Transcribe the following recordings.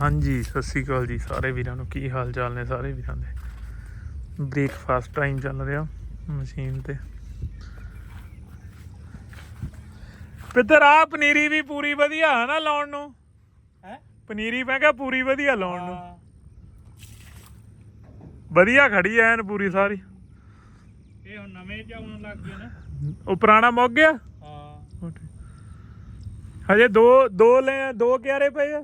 ਹਾਂਜੀ ਸਤਿ ਸ੍ਰੀ ਅਕਾਲ ਜੀ ਸਾਰੇ ਵੀਰਾਂ ਨੂੰ। ਕੀ ਹਾਲ ਚਾਲ ਨੇ ਸਾਰੇ ਵੀਰਾਂ ਦੇ? ਬ੍ਰੇਕਫਾਸਟ ਟਾਈਮ ਚੱਲ ਰਿਹਾ ਮਸ਼ੀਨ ਤੇ। ਪਿੱਤਰ ਆ ਪਨੀਰੀ ਵੀ ਪੂਰੀ ਵਧੀਆ ਹੈ ਨਾ ਲਾਉਣ ਨੂੰ? ਹੈ? ਪਨੀਰੀ ਮੈਂ ਕਿਹਾ ਪੂਰੀ ਵਧੀਆ ਲਾਉਣ ਨੂੰ। ਵਧੀਆ ਖੜੀ ਐਨ ਪੂਰੀ ਸਾਰੀ। ਇਹ ਹੁਣ ਨਵੇਂ ਚ ਆਉਣ ਲੱਗ ਗਏ ਨਾ। ਉਹ ਪੁਰਾਣਾ ਮੁੱਕ ਗਿਆ? ਹਾਂ। ਹਜੇ ਦੋ ਦੋ ਲੈ ਦੋ ਕਿਆਰੇ ਪਏ ਆ।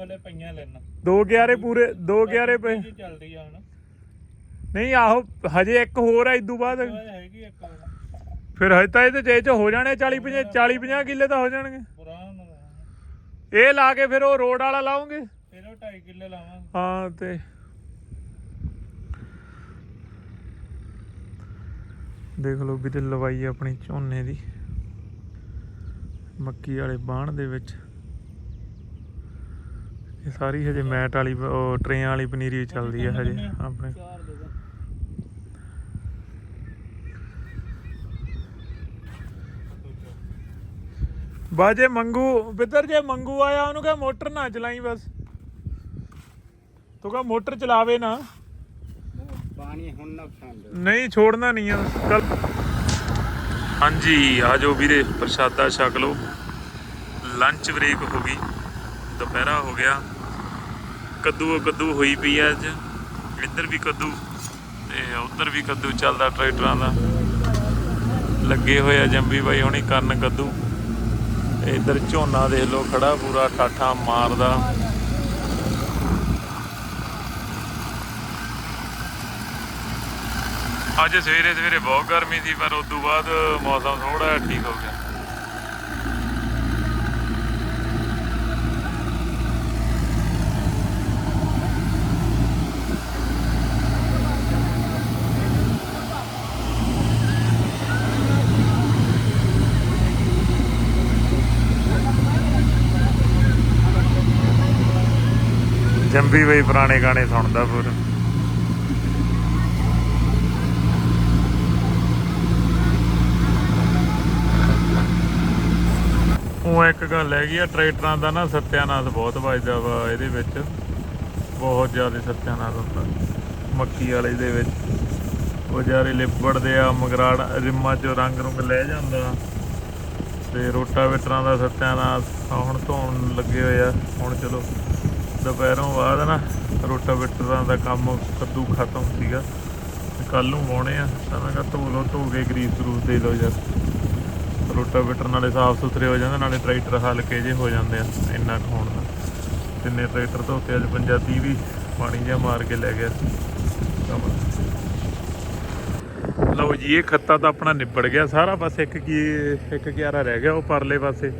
ਦੋ ਹਲੇ ਪਈਆਂ ਲੈਣਾ। ਦੋ ਕਿਆਰੇ ਪੂਰੇ ਦੋ ਕਿਆਰੇ ਪਏ। ਜੀ ਚੱਲਦੀ ਆ ਹੁਣ। ਨਹੀਂ ਆਹੋ ਹਜੇ ਇੱਕ ਹੋਰ ਆ ਇਦੋਂ ਬਾਅਦ। ਉਹ ਹੈਗੀ ਇੱਕ ਹੋਰ। ਫਿਰ ਹਜੇ ਤਾਂ ਇਹਦੇ ਚ ਹੋ ਜਾਣੇ 40 50 40 50 ਕਿੱਲੇ ਤਾਂ ਹੋ ਜਾਣਗੇ। ਪੁਰਾਣਾ ਇਹ ਲਾ ਕੇ ਫਿਰ ਉਹ ਰੋਡ ਵਾਲਾ ਲਾਉਂਗੇ। ਫਿਰ ਉਹ 2.5 ਕਿੱਲੇ ਲਾਵਾਂਗੇ। ਹਾਂ ਤੇ। ਦੇਖ ਲਓ ਵੀ ਤੇ ਲਵਾਈ ਆਪਣੀ ਝੋਨੇ ਦੀ। ਮੱਕੀ ਵਾਲੇ ਬਾਣ ਦੇ ਵਿੱਚ। ਇਹ ਸਾਰੀ ਹਜੇ ਮੈਟ ਵਾਲੀ, ਉਹ ਟਰੇਆਂ ਵਾਲੀ ਪਨੀਰੀ ਚੱਲਦੀ ਹੈ ਹਜੇ ਆਪਣੇ। ਬਾਜੇ ਮੰਗੂ, ਬਿੱਦਰ ਜੇ ਮੰਗੂ ਆਇਆ, ਉਹਨੂੰ ਕਹ ਮੋਟਰ ਨਾ ਚਲਾਈ ਬਸ। ਤੂੰ ਕਹ ਮੋਟਰ ਚਲਾਵੇ ਨਾ। ਪਾਣੀ ਹੁਣ ਨਾ ਪਸੰਦ ਨਹੀਂ, ਛੋੜਨਾ ਨਹੀਂ ਆ। ਕੱਲ ਹਾਂਜੀ ਆਜੋ ਵੀਰੇ, ਪ੍ਰਸ਼ਾਦਾ ਛਕ ਲਓ। ਲੰਚ ਬ੍ਰੇਕ ਹੋ ਗਈ। ਦੁਪਹਿਰਾ ਹੋ ਗਿਆ। ਕੱਦੂ ਕੱਦੂ ਹੋਈ ਪਈ ਆ ਅੱਜ। ਇੱਧਰ ਵੀ ਕੱਦੂ ਤੇ ਉੱਧਰ ਵੀ ਕੱਦੂ ਚੱਲਦਾ ਟਰੈਕਟਰਾਂ ਦਾ। ਲੱਗੇ ਹੋਏ ਆ ਜੰਬੀ ਬਾਈ, ਹੁਣੀ ਕਰਨ ਕੱਦੂ। ਤੇ ਇੱਧਰ ਝੋਨਾ ਦੇਖ ਲਓ ਖੜਾ, ਪੂਰਾ ਠਾਠਾ ਮਾਰਦਾ। ਅੱਜ ਸਵੇਰੇ ਸਵੇਰੇ ਬਹੁਤ ਗਰਮੀ ਸੀ, ਪਰ ਉਸ ਤੋਂ ਬਾਅਦ ਮੌਸਮ ਥੋੜਾ ਠੀਕ ਹੋ ਗਿਆ। ਜੰਬੀ ਬਈ ਪੁਰਾਣੇ ਗਾਣੇ ਸੁਣਦਾ ਪੂਰਾ ਉਹ ਇੱਕ ਗੱਲ ਹੈਗੀ ਆ, ਟਰੈਕਟਰਾਂ ਦਾ ਨਾ ਸੱਤਿਆਨਾਸ਼ ਬਹੁਤ ਵੱਜਦਾ ਵਾ ਇਹਦੇ ਵਿੱਚ। ਬਹੁਤ ਜ਼ਿਆਦਾ ਸੱਤਿਆਨਾਸ਼ ਹੁੰਦਾ। ਮੱਕੀ ਵਾਲੇ ਦੇ ਵਿੱਚ। ਉਹ ਜਾਰੇ ਲਿਬੜਦੇ ਆ, ਮਗਰਾੜ ਰਿੰਮਾਂ 'ਚੋਂ ਰੰਗ ਰੁੰਗ ਲੈ ਜਾਂਦਾ। ਤੇ ਰੋਟਾਵੇਟਰਾਂ ਦਾ ਸੱਤਿਆਨਾਸ਼ ਆਹ ਹੁਣ ਧੋਣ ਲੱਗੇ ਹੋਏ ਆ। ਹੁਣ ਚਲੋ ਦੁਪਹਿਰੋਂ ਬਾਅਦ ਨਾ ਰੋਟਾਵੇਟਰਾਂ ਦਾ ਕੰਮ ਕੱਦੂ ਖਤਮ ਸੀਗਾ। ਕੱਲ ਨੂੰ ਵਾਉਣੇ ਆ। ਤਾਂ ਮੈਂ ਕਿਹਾ ਧੋ ਲਓ, ਧੋ ਕੇ ਗਰੀਬ ਗਰੂਸ ਦੇ ਲਓ ਯਾਰ ਰੋਟਾਵੇਟਰ ਨਾਲੇ ਸਾਫ਼ ਸੁਥਰੇ ਹੋ ਜਾਂਦੇ, ਨਾਲੇ ਟਰੈਕਟਰ ਹਲਕੇ ਜੇ ਹੋ ਜਾਂਦੇ ਆ, ਇੰਨਾ ਕੁ ਹੋਣ ਦਾ। ਤਿੰਨੇ ਟਰੈਕਟਰ ਧੋਤੇ, ਅੱਜ 50 30 ਵੀ ਪਾਣੀ ਜਿਹਾ ਮਾਰ ਕੇ ਲੈ ਗਿਆ। ਕੰਮ। ਲਓ ਜੀ, ਇਹ ਖੱਤਾ ਤਾਂ ਆਪਣਾ ਨਿਬੜ ਗਿਆ। ਸਾਰਾ ਬਸ ਇੱਕ ਕੀ, ਇੱਕ ਕਿਆਰਾ ਰਹਿ ਗਿਆ, ਉਹ ਪਰਲੇ ਪਾਸੇ।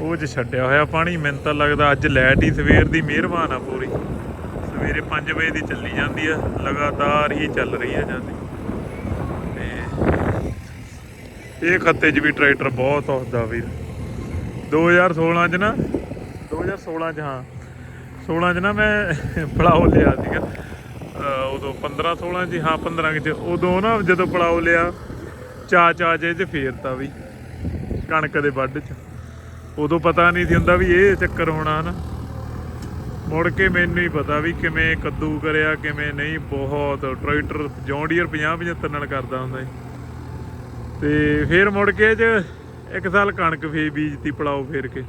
ਉਹ ਚ ਛੱਡਿਆ ਹੋਇਆ ਪਾਣੀ, ਮੈਨੂੰ ਤਾਂ ਲੱਗਦਾ ਅੱਜ ਲੈਟ ਹੀ ਸਵੇਰ ਦੀ ਮਿਹਰਬਾਨ ਆ ਪੂਰੀ। ਸਵੇਰੇ 5 ਵਜੇ ਦੀ ਚੱਲੀ ਜਾਂਦੀ ਆ, ਲਗਾਤਾਰ ਹੀ ਚੱਲ ਰਹੀ ਆ ਜਾਂਦੀ। ਤੇ ਇਹ ਖੱਤੇ 'ਚ ਵੀ ਟਰੈਕਟਰ ਬਹੁਤ ਆਉਂਦਾ ਵੀਰ। 2016 'ਚ ਨਾ 2016 'ਚ ਹਾਂ 16 'ਚ ਨਾ ਮੈਂ ਪੜਾਓ ਲਿਆ ਸੀਗਾ। ਉਦੋਂ 15 16 'ਚ, ਹਾਂ 15 'ਚ, ਉਦੋਂ ਨਾ ਜਦੋਂ ਪੜਾਓ ਲਿਆ ਚਾ ਚਾ ਜੇ 'ਚ ਫੇਰਤਾ ਵੀ, ਕਣਕ ਦੇ ਵੱਢ 'ਚ। ਉਦੋਂ ਪਤਾ ਨਹੀਂ ਸੀ ਹੁੰਦਾ ਵੀ ਇਹ ਚੱਕਰ ਹੋਣਾ ਨਾ। ਮੁੜ ਕੇ ਮੈਨੂੰ ਹੀ ਪਤਾ ਵੀ ਕਿਵੇਂ ਕੱਦੂ ਕਰਿਆ, ਕਿਵੇਂ ਨਹੀਂ, ਬਹੁਤ ਟਰੈਕਟਰ ਜੌਂਡੀਅਰ 50 75 ਨਾਲ ਕਰਦਾ ਹੁੰਦਾ ਸੀ। ਤੇ ਫੇਰ ਮੁੜ ਕੇ ਚ ਇੱਕ ਸਾਲ ਕਣਕ ਫੇ ਬੀਜਤੀ ਪਲਾਓ ਫੇਰ ਕੇ।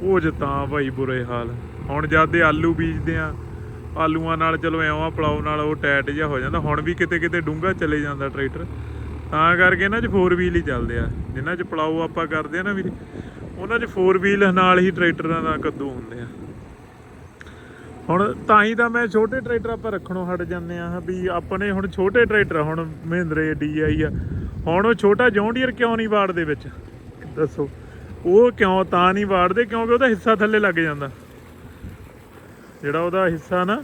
ਉਹ ਚ ਤਾਂ ਭਾਈ ਬੁਰੇ ਹਾਲ। ਹੁਣ ਜਦ ਦੇ ਆਲੂ ਬੀਜਦੇ ਆ, ਆਲੂਆਂ ਨਾਲ ਚਲੋ ਐਵਾਂ ਆ, ਪਲਾਓ ਨਾਲ ਉਹ ਟੈਟ ਜਿਹਾ ਹੋ ਜਾਂਦਾ। ਹੁਣ ਵੀ ਕਿਤੇ ਕਿਤੇ ਡੂੰਗਾ ਚਲੇ ਜਾਂਦਾ ਟਰੈਕਟਰ। ਤਾਂ ਕਰਕੇ ਇਹਨਾਂ 'ਚ 4 ਵੀਲ ਹੀ ਚੱਲਦੇ ਆ। ਜਿਨ੍ਹਾਂ 'ਚ ਪਲਾਓ ਆਪਾਂ ਕਰਦੇ ਆ ਨਾ ਵੀਰੇ ਉਹਨਾਂ 'ਚ 4 ਵੀਲ ਨਾਲ ਹੀ ਟਰੈਕਟਰਾਂ ਦਾ ਕੱਦੂ ਹੁੰਦੇ ਆ। ਹੁਣ ਤਾਂ ਹੀ ਤਾਂ ਮੈਂ ਛੋਟੇ ਟਰੈਕਟਰ ਆਪਾਂ ਰੱਖਣੋਂ ਹਟ ਜਾਂਦੇ ਆ ਵੀ ਆਪਣੇ ਹੁਣ ਛੋਟੇ ਟਰੈਕਟਰ ਹੁਣ ਮਹਿੰਦਰੇ ਡੀਆਈ ਆ। ਹੁਣ ਉਹ ਛੋਟਾ ਜੌਂਡੀਅਰ ਕਿਉਂ ਨਹੀਂ ਵਾੜਦੇ ਵਿੱਚ? ਦੱਸੋ। ਉਹ ਕਿਉਂ ਤਾਂ ਨਹੀਂ ਵਾੜਦੇ? ਕਿਉਂਕਿ ਉਹਦਾ ਹਿੱਸਾ ਥੱਲੇ ਲੱਗ ਜਾਂਦਾ। ਜਿਹੜਾ ਉਹਦਾ ਹਿੱਸਾ ਨਾ,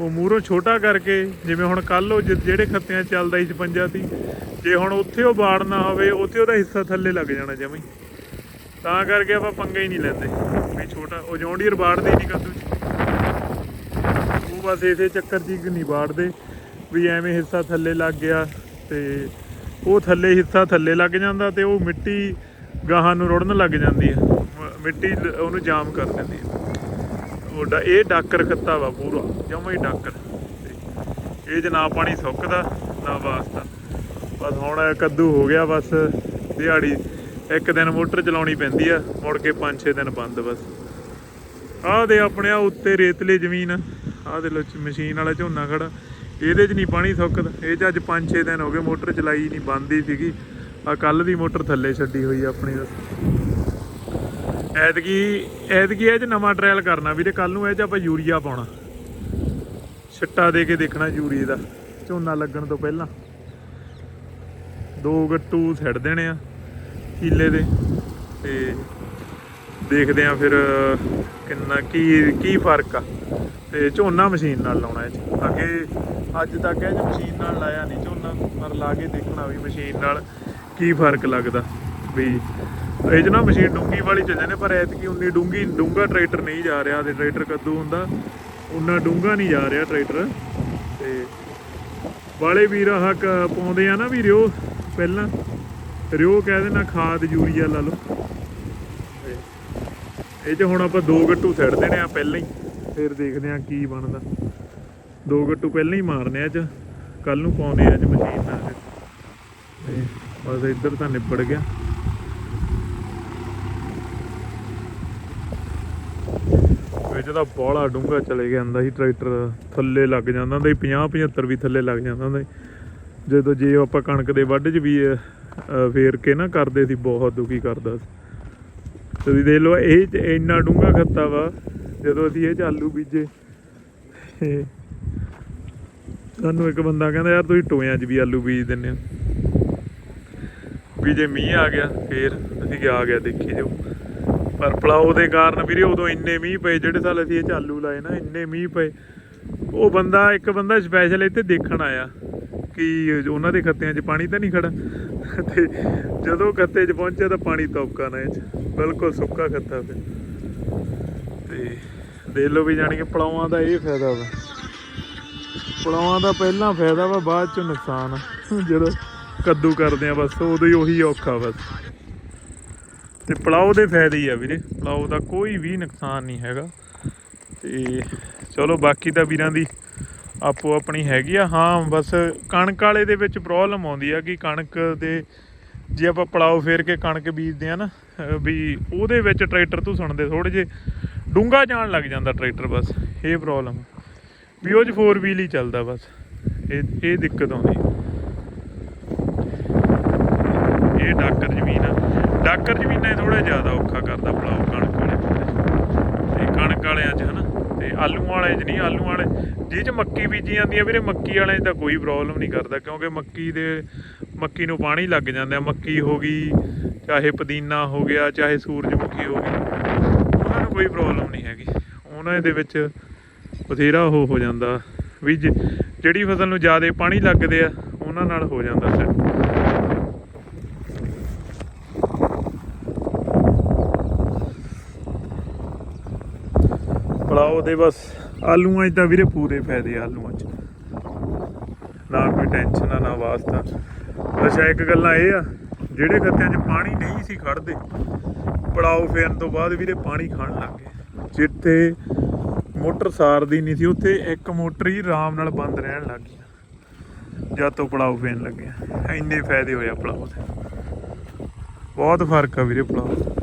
ਉਹ ਮੂਹਰੋਂ ਛੋਟਾ ਕਰਕੇ, ਜਿਵੇਂ ਹੁਣ ਕੱਲ ਉਹ ਜਿਹੜੇ ਖੱਤਿਆਂ 'ਚ ਚੱਲਦਾ ਸੀ 55 ਤੀ ਜੇ ਹੁਣ ਉੱਥੇ ਉਹ ਵਾੜਨਾ ਹੋਵੇ, ਉੱਥੇ ਉਹਦਾ ਹਿੱਸਾ ਥੱਲੇ ਲੱਗ ਜਾਣਾ ਜਮੀ। ਤਾਂ ਕਰਕੇ ਆਪਾਂ ਪੰਗਾ ਹੀ ਨਹੀਂ ਲੈਂਦੇ। ਵੀ ਛੋਟਾ, ਉਹ ਜੌਂਡੀਅਰ ਬਾੜਦੇ ਨਹੀਂ ਕੱਦੂ 'ਚ। ਉਹ ਬਸ ਇਸੇ ਚੱਕਰ 'ਚ ਹੀ ਨਹੀਂ ਵਾੜਦੇ। ਵੀ ਐਵੇਂ ਹਿੱਸਾ ਥੱਲੇ ਲੱਗ ਗਿਆ ਤੇ ਉਹ ਥੱਲੇ ਹਿੱਸਾ ਥੱਲੇ ਲੱਗ ਜਾਂਦਾ ਤੇ ਉਹ ਮਿੱਟੀ ਗਾਹਾਂ ਨੂੰ ਰੁੜਨ ਲੱਗ ਜਾਂਦੀ ਹੈ। ਮ- ਮਿੱਟੀ ਉਹਨੂੰ ਜਾਮ ਕਰ ਦਿੰਦੀ ਹੈ। ਉਹ ਡਾ- ਇਹ ਡਾਕਰ ਖੱਤਾ ਵਾ ਪੂਰਾ, ਜਮਾ ਹੀ ਡਾਕਰ। ਤੇ ਇਹ ਚ ਨਾ ਪਾਣੀ ਸੁੱਕਦਾ, ਨਾ ਵਾਸਤਾ। ਬਸ ਹੁਣ ਕੱਦੂ ਹੋ ਗਿਆ, ਬਸ ਦਿਹਾੜੀ ਇੱਕ ਦਿਨ ਮੋਟਰ ਚਲਾਉਣੀ ਪੈਂਦੀ ਆ, ਮੁੜ ਕੇ 5-6 ਦਿਨ ਬੰਦ ਬਸ। ਆਹ ਦੇ ਆਪਣੇ ਆ ਉੱਤੇ ਰੇਤਲੇ ਜ਼ਮੀਨ, ਆਹ ਦੇ ਲੋ ਮਸ਼ੀਨ ਵਾਲਾ ਝੋਨਾ ਖੜਾ। ਇਹਦੇ 'ਚ ਨਹੀਂ ਪਾਣੀ ਸੁੱਕਦਾ, ਇਹ 'ਚ ਅੱਜ 5-6 ਦਿਨ ਹੋ ਗਏ ਮੋਟਰ ਚਲਾਈ ਨਹੀਂ, ਬੰਦ ਹੀ ਸੀਗੀ। ਆ ਕੱਲ ਦੀ ਮੋਟਰ ਥੱਲੇ ਛੱਡੀ ਹੋਈ ਆ ਆਪਣੀ ਬਸ। ਐਤਕੀ ਐਤਕੀ ਇਹ 'ਚ ਨਵਾਂ ਟ੍ਰਾਇਲ ਕਰਨਾ ਵੀਰੇ ਕੱਲ ਨੂੰ ਇਹ 'ਚ ਆਪਾਂ ਯੂਰੀਆ ਪਾਉਣਾ। ਛਿੱਟਾ ਦੇ ਕੇ ਦੇਖਣਾ ਯੂਰੀਏ ਦਾ, ਝੋਨਾ ਲੱਗਣ ਤੋਂ ਪਹਿਲਾਂ। ਦੋ ਗੱਟੂ ਛੱਡ ਦੇਣੇ ਆ। ਕੀਲੇ ਦੇ। ਤੇ ਦੇਖਦੇ ਆ ਫਿਰ, ਕਿੰਨਾ, ਕੀ ਕੀ ਫ਼ਰਕ ਆ। ਤੇ ਝੋਨਾ ਮਸ਼ੀਨ ਨਾਲ ਲਾਉਣਾ ਇਹ ਅੱਗੇ, ਅੱਜ ਤੱਕ ਇਹ 'ਚ ਮਸ਼ੀਨ ਨਾਲ ਲਾਇਆ ਨਹੀਂ ਝੋਨਾ, ਪਰ ਲਾ ਕੇ ਦੇਖਣਾ ਵੀ ਮਸ਼ੀਨ ਨਾਲ ਕੀ ਫ਼ਰਕ ਲੱਗਦਾ। ਵੀ ਇਹ 'ਚ ਨਾ ਮਸ਼ੀਨ ਡੂੰਗੀ ਵਾਲੀ ਚੱਲ ਜਾਂਦੇ ਪਰ ਐਤਕੀ ਉਨੀ ਡੂੰਗੀ ਡੂੰਗਾ ਟਰੈਕਟਰ ਨਹੀਂ ਜਾ ਰਿਹਾ ਤੇ ਟਰੈਕਟਰ ਕੱਦੂ ਹੁੰਦਾ। ਉਨਾ ਡੂੰਗਾ ਨਹੀਂ ਜਾ ਰਿਹਾ ਟਰੈਕਟਰ। ਤੇ ਵਾਲੇ ਵੀਰ ਹੱਕ ਪਾਉਂਦੇ ਆ ਨਾ ਵੀ ਰਿਓ ਪਹਿਲਾਂ। ਰਿਓ ਕਹਿ ਦੇਣਾ ਖਾਦ, ਯੂਰੀਆ ਲਾ ਲਓ। ਇਹ 'ਚ ਹੁਣ ਆਪਾਂ ਦੋ ਗੱਟੂ ਛੱਡ ਦੇਣੇ ਆ ਪਹਿਲਾਂ ਹੀ। ਫਿਰ ਦੇਖਦੇ ਆ ਕੀ ਬਣਦਾ। ਦੋ ਗੱਟੂ ਪਹਿਲਾਂ ਹੀ ਮਾਰਨੇ ਆ ਅੱਜ। ਕੱਲ ਨੂੰ ਪਾਉਣੇ ਆ ਅੱਜ ਮਸ਼ੀਨ ਨਾਲ। ਤੇ ਬਸ ਇੱਧਰ ਤਾਂ ਨਿਬੜ ਗਿਆ। ਵਿੱਚ ਤਾਂ ਬੋਲਾ ਡੂੰਗਾ ਚਲੇ ਗਿਆ ਹੁੰਦਾ ਸੀ, ਟਰੈਕਟਰ ਥੱਲੇ ਲੱਗ ਜਾਂਦਾ ਹੁੰਦਾ ਸੀ 50 75 ਵੀ ਥੱਲੇ ਲੱਗ ਜਾਂਦਾ ਹੁੰਦਾ ਸੀ। ਜਦੋਂ ਜੇ ਆਪਾਂ ਕਣਕ ਦੇ ਵੱਢ 'ਚ ਵੀ ਫੇਰ ਕੇ ਨਾ ਕਰਦੇ ਸੀ, ਬਹੁਤ ਦੁਖੀ ਕਰਦਾ ਸੀ। ਤੁਸੀਂ ਦੇਖ ਲਓ, ਇਹ ਇੰਨਾ ਡੂੰਘਾ ਖੱਤਾ ਵਾ, ਜਦੋਂ ਅਸੀਂ ਇਹ 'ਚ ਆਲੂ ਬੀਜੇ ਸਾਨੂੰ ਇੱਕ ਬੰਦਾ ਕਹਿੰਦਾ, ਯਾਰ ਤੁਸੀਂ ਟੋਇਆਂ 'ਚ ਵੀ ਆਲੂ ਬੀਜ ਦਿੰਦੇ ਹੋ। ਵੀ ਜੇ ਮੀਂਹ ਆ ਗਿਆ, ਫੇਰ ਅਸੀਂ ਕਿਹਾ ਆ ਗਿਆ, ਦੇਖੀ ਜਾਓ। ਪਰ ਪਲਾਓ ਦੇ ਕਾਰਨ ਵੀਰੇ, ਉਦੋਂ ਇੰਨੇ ਮੀਂਹ ਪਏ, ਜਿਹੜੇ ਸਾਲ ਅਸੀਂ ਇਹ ਚਾਲੂ ਲਾਏ ਨਾ, ਇੰਨੇ ਮੀਂਹ ਪਏ। ਉਹ ਬੰਦਾ, ਇੱਕ ਬੰਦਾ ਸਪੈਸ਼ਲ ਇੱਥੇ ਦੇਖਣ ਆਇਆ। ਕਿ ਉਹਨਾਂ ਦੇ ਖੱਤਿਆਂ 'ਚ ਪਾਣੀ ਤਾਂ ਨਹੀਂ ਖੜਾ? ਤੇ ਜਦੋਂ ਖੱਤੇ 'ਚ ਪਹੁੰਚਿਆ ਤਾਂ ਪਾਣੀ ਤੌਕਾ ਨਾ ਇਹ 'ਚ। ਬਿਲਕੁਲ ਸੁੱਕਾ ਖੱਤਾ ਪਿਆ ਤੇ ਦੇਖ ਲਓ ਵੀ ਜਾਣੀ ਕਿ ਪਲਾਵਾਂ ਦਾ ਇਹ ਫਾਇਦਾ ਵਾ। ਪਲਾਵਾਂ ਦਾ ਪਹਿਲਾਂ ਫਾਇਦਾ ਵਾ, ਬਾਅਦ 'ਚ ਨੁਕਸਾਨ ਜਦੋਂ ਕੱਦੂ ਕਰਦੇ ਆ ਬਸ, ਉਦੋਂ ਹੀ ਉਹੀ ਔਖਾ ਬਸ। ਤੇ ਪਲਾਓ ਦੇ ਫਾਇਦੇ ਹੀ ਆ ਵੀਰੇ। ਪਲਾਓ ਦਾ ਕੋਈ ਵੀ ਨੁਕਸਾਨ ਨਹੀਂ ਹੈਗਾ। ਤੇ ਚਲੋ ਬਾਕੀ ਤਾਂ ਵੀਰਾਂ ਦੀ ਆਪੋ ਆਪਣੀ ਹੈਗੀ ਆ। ਹਾਂ, ਬਸ ਕਣਕ ਵਾਲੇ ਦੇ ਵਿੱਚ ਪ੍ਰੋਬਲਮ ਆਉਂਦੀ ਆ ਕਿ ਕਣਕ ਦੇ ਜੇ ਆਪਾਂ ਪਲਾਓ ਫੇਰ ਕੇ ਕਣਕ ਬੀਜਦੇ ਆ ਨਾ ਵੀ ਉਹਦੇ ਵਿੱਚ ਟਰੈਕਟਰ ਤੋਂ ਸੁਣਦੇ ਥੋੜੇ ਜੇ ਡੂੰਗਾ ਜਾਣ ਲੱਗ ਜਾਂਦਾ ਟਰੈਕਟਰ ਬਸ, ਇਹ ਪ੍ਰੋਬਲਮ ਵੀ ਉਹ ਚ 4 ਵੀਲ ਹੀ ਚੱਲਦਾ ਬਸ, ਇਹ ਇਹ ਦਿੱਕਤ ਆਉਂਦੀ। ਇਹ ਡਾਕਰ ਜ਼ਮੀਨ ਆ। ਡਾਕਰ ਜ਼ਮੀਨਾਂ 'ਚ ਥੋੜਾ ਜ਼ਿਆਦਾ ਔਖਾ ਕਰਦਾ ਪਲਾਓ ਕਣਕ ਵਾਲੇ ਪਾਸੇ ਤੇ ਕਣਕ ਵਾਲਿਆਂ 'ਚ ਹਨਾ। ਤੇ ਆਲੂ ਵਾਲੇ 'ਚ ਨਹੀਂ ਆਲੂ ਵਾਲੇ ਜਿਹ 'ਚ ਮੱਕੀ ਬੀਜੀ ਜਾਂਦੀ ਆ ਵੀਰੇ, ਮੱਕੀ ਵਾਲਿਆਂ 'ਚ ਤਾਂ ਕੋਈ ਪ੍ਰੋਬਲਮ ਨਹੀਂ ਕਰਦਾ, ਕਿਉਂਕਿ ਮੱਕੀ ਦੇ, ਮੱਕੀ ਨੂੰ ਪਾਣੀ ਲੱਗ ਜਾਂਦਾ। ਮੱਕੀ ਹੋ ਗਈ, ਚਾਹੇ ਪੁਦੀਨਾ ਹੋ ਗਿਆ, ਚਾਹੇ ਸੂਰਜਮੁਖੀ ਹੋ ਗਈ, ਉਹਨਾਂ ਨੂੰ ਕੋਈ ਪ੍ਰੋਬਲਮ ਨਹੀਂ ਹੈਗੀ। ਉਹਨਾਂ ਦੇ ਵਿੱਚ ਬਥੇਰਾ ਉਹ ਹੋ ਜਾਂਦਾ, ਵੀ ਜਿਹੜੀ ਫਸਲ ਨੂੰ ਜ਼ਿਆਦਾ ਪਾਣੀ ਲੱਗਦੇ ਆ, ਉਹਨਾਂ ਨਾਲ ਹੋ ਜਾਂਦਾ ਸੈੱਟ ਉਹਦੇ ਬਸ ਆਲੂਆਂ 'ਚ ਤਾਂ ਵੀਰੇ ਪੂਰੇ ਫਾਇਦੇ ਆਲੂਆਂ 'ਚ। ਨਾ ਕੋਈ ਟੈਨਸ਼ਨ ਆ, ਨਾ ਵਾਸਤਾ। ਅੱਛਾ, ਇੱਕ ਗੱਲਾਂ ਇਹ ਆ, ਜਿਹੜੇ ਖੱਤਿਆਂ 'ਚ ਪਾਣੀ ਨਹੀਂ ਸੀ ਖੜਦੇ, ਪੜਾਓ ਫੇਰਨ ਤੋਂ ਬਾਅਦ ਵੀਰੇ ਪਾਣੀ ਖਾਣ ਲੱਗ ਗਏ। ਜਿੱਥੇ ਮੋਟਰ ਸਾਰਦੀ ਨਹੀਂ ਸੀ, ਉੱਥੇ ਇੱਕ ਮੋਟਰ ਹੀ ਆਰਾਮ ਨਾਲ ਬੰਦ ਰਹਿਣ ਲੱਗ ਗਈ ਜਦ ਤੋਂ ਪੜਾਓ ਫੇਰਨ ਲੱਗਿਆ। ਇੰਨੇ ਫਾਇਦੇ ਹੋਏ ਆ ਪੜਾਓ ਦੇ। ਬਹੁਤ ਫ਼ਰਕ ਆ ਵੀਰੇ ਪੜਾਓ